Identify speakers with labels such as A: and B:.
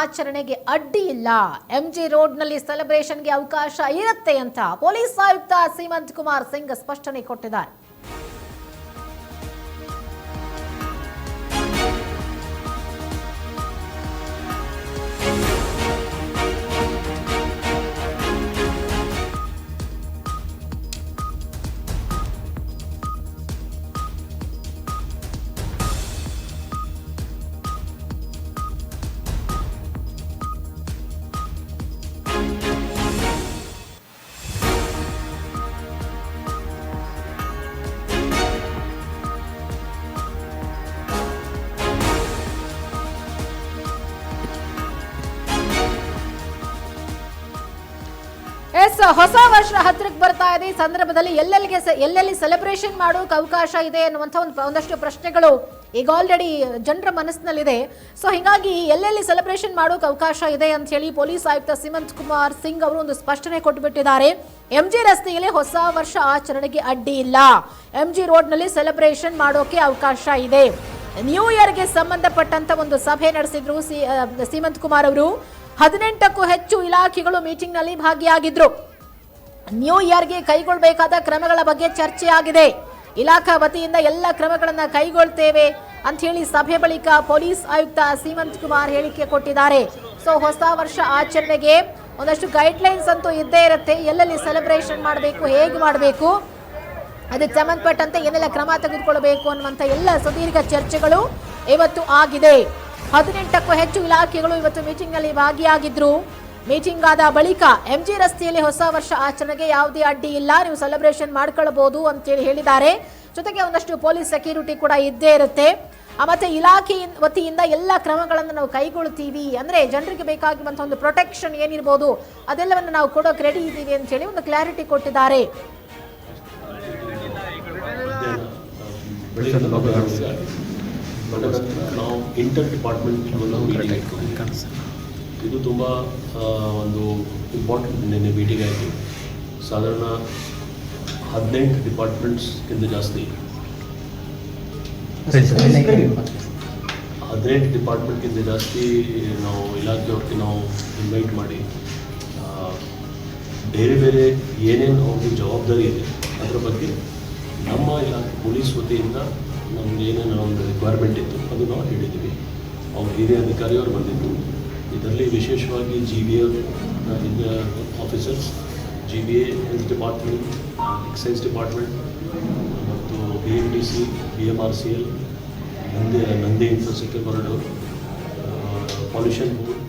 A: ಆಚರಣೆಗೆ ಅಡ್ಡಿ ಇಲ್ಲ ಎಂಜಿ ರೋಡ್ನಲ್ಲಿ ಸೆಲೆಬ್ರೇಷನ್ಗೆ ಅವಕಾಶ ಇರುತ್ತೆ ಅಂತ ಪೊಲೀಸ್ ಆಯುಕ್ತ ಸೀಮಂತ್ ಕುಮಾರ್ ಸಿಂಗ್ ಸ್ಪಷ್ಟನೆ ಕೊಟ್ಟಿದ್ದಾರೆ. ಎಸ್ ಹೊಸ ವರ್ಷ ಹತ್ತಿರಕ್ಕೆ ಬರ್ತಾ ಇದೆ. ಈ ಸಂದರ್ಭದಲ್ಲಿ ಎಲ್ಲೆಲ್ಲಿಗೆ ಎಲ್ಲೆಲ್ಲಿ ಸೆಲೆಬ್ರೇಷನ್ ಮಾಡೋಕೆ ಅವಕಾಶ ಇದೆ ಅನ್ನುವಂಥ ಒಂದು ಒಂದಷ್ಟು ಪ್ರಶ್ನೆಗಳು ಈಗ ಆಲ್ರೆಡಿ ಜನರ ಮನಸ್ಸಿನಲ್ಲಿದೆ. ಸೊ ಹೀಗಾಗಿ ಎಲ್ಲೆಲ್ಲಿ ಸೆಲೆಬ್ರೇಷನ್ ಮಾಡೋಕೆ ಅವಕಾಶ ಇದೆ ಅಂತ ಹೇಳಿ ಪೊಲೀಸ್ ಆಯುಕ್ತ ಸಿಮಂತ್ ಕುಮಾರ್ ಸಿಂಗ್ ಅವರು ಒಂದು ಸ್ಪಷ್ಟನೆ ಕೊಟ್ಟುಬಿಟ್ಟಿದ್ದಾರೆ ಎಂಜಿ ರಸ್ತೆಯಲ್ಲಿ ಹೊಸ ವರ್ಷ ಆಚರಣೆಗೆ ಅಡ್ಡಿ ಇಲ್ಲ. ಎಂಜಿ ರೋಡ್ನಲ್ಲಿ ಸೆಲೆಬ್ರೇಷನ್ ಮಾಡೋಕೆ ಅವಕಾಶ ಇದೆ. ನ್ಯೂ ಇಯರ್ಗೆ ಸಂಬಂಧಪಟ್ಟಂತ ಒಂದು ಸಭೆ ನಡೆಸಿದ್ರು ಸಿ ಸೀಮಂತ್ ಕುಮಾರ್ ಅವರು. ಹದಿನೆಂಟಕ್ಕೂ ಹೆಚ್ಚು ಇಲಾಖೆಗಳು ಮೀಟಿಂಗ್ನಲ್ಲಿ ಭಾಗಿಯಾಗಿದ್ರು. ನ್ಯೂ ಇಯರ್ಗೆ ಕೈಗೊಳ್ಳಬೇಕಾದ ಕ್ರಮಗಳ ಬಗ್ಗೆ ಚರ್ಚೆಯಾಗಿದೆ. ಇಲಾಖಾ ವತಿಯಿಂದ ಎಲ್ಲ ಕ್ರಮಗಳನ್ನು ಕೈಗೊಳ್ತೇವೆ ಅಂತ ಹೇಳಿ ಸಭೆ ಬಳಿಕ ಪೊಲೀಸ್ ಆಯುಕ್ತ ಸೀಮಂತ್ ಕುಮಾರ್ ಹೇಳಿಕೆ ಕೊಟ್ಟಿದ್ದಾರೆ. ಸೊ, ಹೊಸ ವರ್ಷ ಆಚರಣೆಗೆ ಒಂದಷ್ಟು ಗೈಡ್ಲೈನ್ಸ್ ಅಂತೂ ಇದ್ದೇ ಇರುತ್ತೆ. ಎಲ್ಲೆಲ್ಲಿ ಸೆಲೆಬ್ರೇಷನ್ ಮಾಡಬೇಕು, ಹೇಗೆ ಮಾಡಬೇಕು, ಅದಕ್ಕೆ ಸಂಬಂಧಪಟ್ಟಂತೆ ಏನೆಲ್ಲ ಕ್ರಮ ತೆಗೆದುಕೊಳ್ಳಬೇಕು ಅನ್ನುವಂಥ ಎಲ್ಲ ಸುದೀರ್ಘ ಚರ್ಚೆಗಳು ಇವತ್ತು ಆಗಿದೆ. ಹದಿನೆಂಟಕ್ಕೂ ಹೆಚ್ಚು ಇಲಾಖೆಗಳು ಇವತ್ತು ಮೀಟಿಂಗ್ನಲ್ಲಿ ಭಾಗಿಯಾಗಿದ್ರು. ಮೀಟಿಂಗ್ ಆದ ಬಳಿಕ ಎಂಜಿ ರಸ್ತೆಯಲ್ಲಿ ಹೊಸ ವರ್ಷ ಆಚರಣೆಗೆ ಯಾವುದೇ ಅಡ್ಡಿ ಇಲ್ಲ. ನೀವು ಸೆಲೆಬ್ರೇಷನ್ ಮಾಡ್ಕೊಳ್ಬಹುದು ಅಂತೇಳಿ ಹೇಳಿದ್ದಾರೆ. ಜೊತೆಗೆ ಒಂದಷ್ಟು ಪೊಲೀಸ್ ಸೆಕ್ಯೂರಿಟಿ ಕೂಡ ಇದ್ದೇ ಇರುತ್ತೆ. ಮತ್ತೆ ಇಲಾಖೆ ವತಿಯಿಂದ ಎಲ್ಲ ಕ್ರಮಗಳನ್ನು ನಾವು ಕೈಗೊಳ್ತೀವಿ. ಅಂದ್ರೆ ಜನರಿಗೆ ಬೇಕಾಗಿರುವಂತಹ ಒಂದು ಪ್ರೊಟೆಕ್ಷನ್ ಏನಿರ್ಬೋದು, ಅದೆಲ್ಲವನ್ನು ನಾವು ಕೊಡೋಕೆ ರೆಡಿ ಇದ್ದೀವಿ ಅಂತ ಹೇಳಿ ಒಂದು ಕ್ಲಾರಿಟಿ ಕೊಟ್ಟಿದ್ದಾರೆ.
B: ನಾವು ಇಂಟರ್ ಡಿಪಾರ್ಟ್ಮೆಂಟ್ ಇದು ತುಂಬ ಒಂದು ಇಂಪಾರ್ಟೆಂಟ್ ನಿನ್ನೆ ಮೀಟಿಂಗ್ ಆಯಿತು. ಸಾಧಾರಣ ಹದಿನೆಂಟು ಡಿಪಾರ್ಟ್ಮೆಂಟ್ಸ್ಗಿಂತ ಜಾಸ್ತಿ. ಹದಿನೆಂಟು ಡಿಪಾರ್ಟ್ಮೆಂಟ್ಗಿಂತ ಜಾಸ್ತಿ ನಾವು ಇಲಾಖೆಯವ್ರಿಗೆ ನಾವು ಇನ್ವೈಟ್ ಮಾಡಿ ಬೇರೆ ಬೇರೆ ಏನೇನು ಅವ್ರಿಗೆ ಜವಾಬ್ದಾರಿ ಇದೆ, ಅದರ ಬಗ್ಗೆ ನಮ್ಮ ಇಲಾಖೆ ಪೊಲೀಸ್ ವತಿಯಿಂದ ನಮ್ಗೆ ಏನೇನು ಒಂದು ರಿಕ್ವೈರ್ಮೆಂಟ್ ಇತ್ತು, ಅದು ನಾವು ಹೇಳಿದ್ದೀವಿ ಅವ್ರ ಹಿರಿಯ ಅಧಿಕಾರಿಯವರು ಬಂದಿದ್ದರು ಇದರಲ್ಲಿ ವಿಶೇಷವಾಗಿ G B A officers G B A health department excise department ಮತ್ತು B M D C B M R C L Nandi Nandi infrastructure corridor pollution board